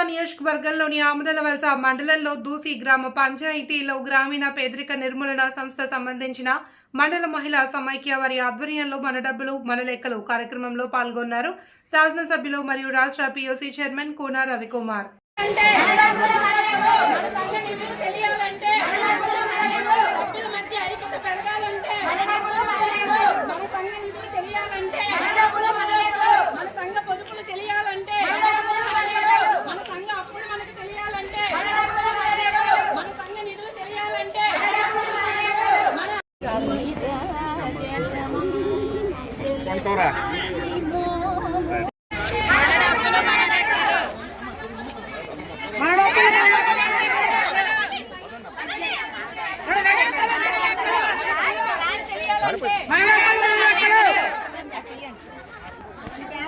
జిల్లాలోని ఆముదలవలస మండలంలో దూసి గ్రామ పంచాయతీలో గ్రామీణ పేదరిక నిర్మూలన సంస్థ సంబంధించిన మండల మహిళా సమైక్య వారి ఆధ్వర్యంలో మన డబ్బులు మన లెక్కలు కార్యక్రమంలో పాల్గొన్నారు శాసనసభ్యులు మరియు రాష్ట్ర పిఓసి చైర్మన్ కూన రవికుమార్ తెలియాలంటే సభ్యుల మధ్య ఐక్యత పెరగాలంటే మన సంఘ నిధులు తెలియాలంటే మన సంఘ పొదుపులు తెలియాలంటే మన సంఘ అప్పులు మనకు తెలియాలంటే మన సంఘ నిధులు తెలియాలంటే మన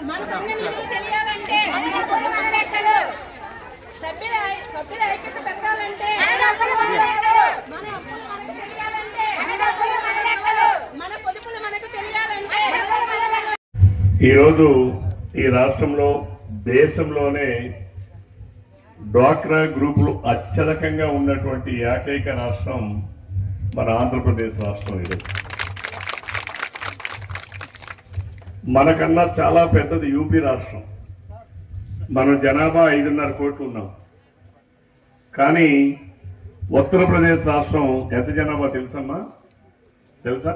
మన సంఘ తెలియాలంటే సభ్యుల సభ్యుల ఐక్యత పెరగాలంటే మన అప్పులు మనకు తెలియాలంటే మన పొదుపులు మనకు తెలియాలంటే ఈరోజు ఈ రాష్ట్రంలో దేశంలోనే డ్వాక్రా గ్రూపులు అత్యధికంగా ఉన్నటువంటి ఏకైక రాష్ట్రం మన ఆంధ్రప్రదేశ్ రాష్ట్రం ఈరోజు మనకన్నా చాలా పెద్దది యూపీ రాష్ట్రం. మన జనాభా ఐదున్నర కోట్లు ఉన్నాం. కానీ ఉత్తరప్రదేశ్ రాష్ట్రం ఎంత జనాభా తెలుసమ్మా? తెలుసా?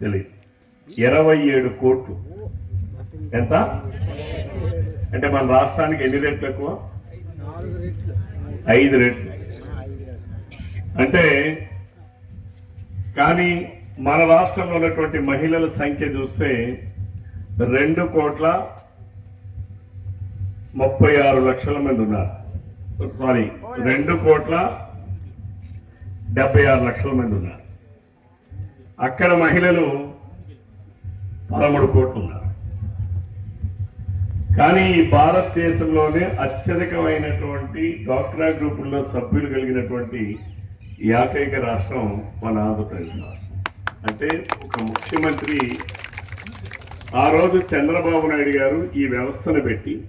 తెలియదు ఇరవై ఏడు కోట్లు. ఎంత? అంటే మన రాష్ట్రానికి ఎన్ని రెట్లు ఎక్కువ? ఐదు రెట్లు. అంటే కానీ మన రాష్ట్రంలో ఉన్నటువంటి మహిళల సంఖ్య చూస్తే రెండు కోట్ల ముప్పై ఆరు లక్షల మంది ఉన్నారు. సారీ రెండు కోట్ల డెబ్బై ఆరు లక్షల మంది ఉన్నారు. అక్కడ మహిళలు పదమూడు కోట్లు ఉన్నారు కానీ ఈ భారతదేశంలోనే అత్యధికమైనటువంటి డాక్టరా గ్రూపుల్లో సభ్యులు కలిగినటువంటి ఏకైక రాష్ట్రం మన ఆంధ్రప్రదేశ్ రాష్ట్రం. అంటే ఒక ముఖ్యమంత్రి ఆ రోజు చంద్రబాబు నాయుడు గారు ఈ వ్యవస్థను పెట్టి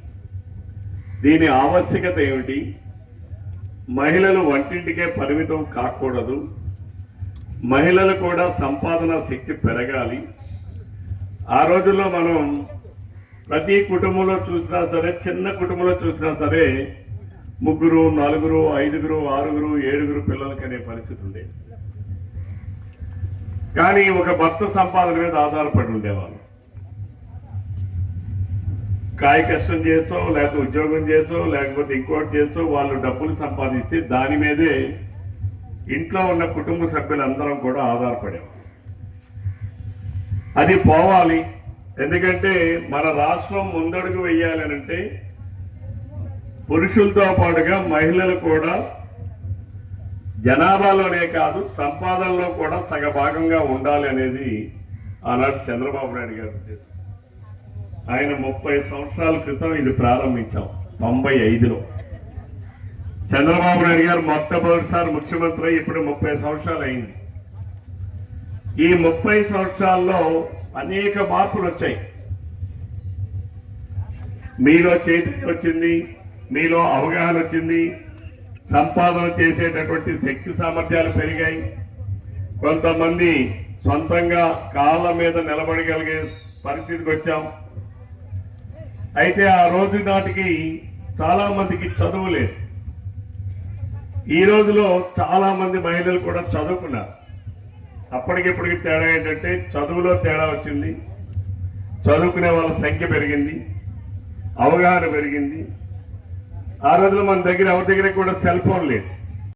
దీని ఆవశ్యకత ఏమిటి? మహిళలు వంటింటికే పరిమితం కాకూడదు. మహిళలు కూడా సంపాదన శక్తి పెరగాలి. ఆ రోజుల్లో మనం ప్రతి కుటుంబంలో చూసినా సరే చిన్న కుటుంబంలో చూసినా సరే ముగ్గురు నలుగురు ఐదుగురు ఆరుగురు ఏడుగురు పిల్లలకి అనే పరిస్థితి ఉండేది. కానీ ఒక భర్త సంపాదన మీద ఆధారపడి ఉండేవాళ్ళు. కాయ కష్టం చేసో లేకపోతే ఉద్యోగం చేసో లేకపోతే ఇంకోటి చేసో వాళ్ళు డబ్బులు సంపాదిస్తే దాని మీదే ఇంట్లో ఉన్న కుటుంబ సభ్యులందరం కూడా ఆధారపడేవారు అది పోవాలి. ఎందుకంటే మన రాష్ట్రం ముందడుగు వెయ్యాలనంటే పురుషులతో పాటుగా మహిళలు కూడా జనాభాలోనే కాదు సంపాదనలో కూడా సగభాగంగా ఉండాలి అనేది ఆనాడు చంద్రబాబు నాయుడు గారు ఉద్దేశం. ఆయన ముప్పై సంవత్సరాల క్రితం ఇది ప్రారంభించాం తొంభై ఐదులో. చంద్రబాబు నాయుడు గారు మొట్టమొదటిసారి ముఖ్యమంత్రి ఇప్పుడు ముప్పై సంవత్సరాలు అయింది. ఈ ముప్పై సంవత్సరాల్లో అనేక మార్పులు వచ్చాయి. మీలో చైతన్యం వచ్చింది మీలో అవగాహన వచ్చింది సంపాదన చేసేటటువంటి శక్తి సామర్థ్యాలు పెరిగాయి. కొంతమంది సొంతంగా కాళ్ళ మీద నిలబడగలిగే పరిస్థితికి వచ్చాం. అయితే ఆ రోజు నాటికి చాలా మందికి చదువు లేదు. ఈ రోజులో చాలా మంది మహిళలు కూడా చదువుకున్నారు. అప్పటికిప్పటికి తేడా ఏంటంటే చదువులో తేడా వచ్చింది. చదువుకునే వాళ్ళ సంఖ్య పెరిగింది. అవగాహన పెరిగింది. ఆ రోజులు మన దగ్గర ఎవరి దగ్గర కూడా సెల్ ఫోన్ లేదు.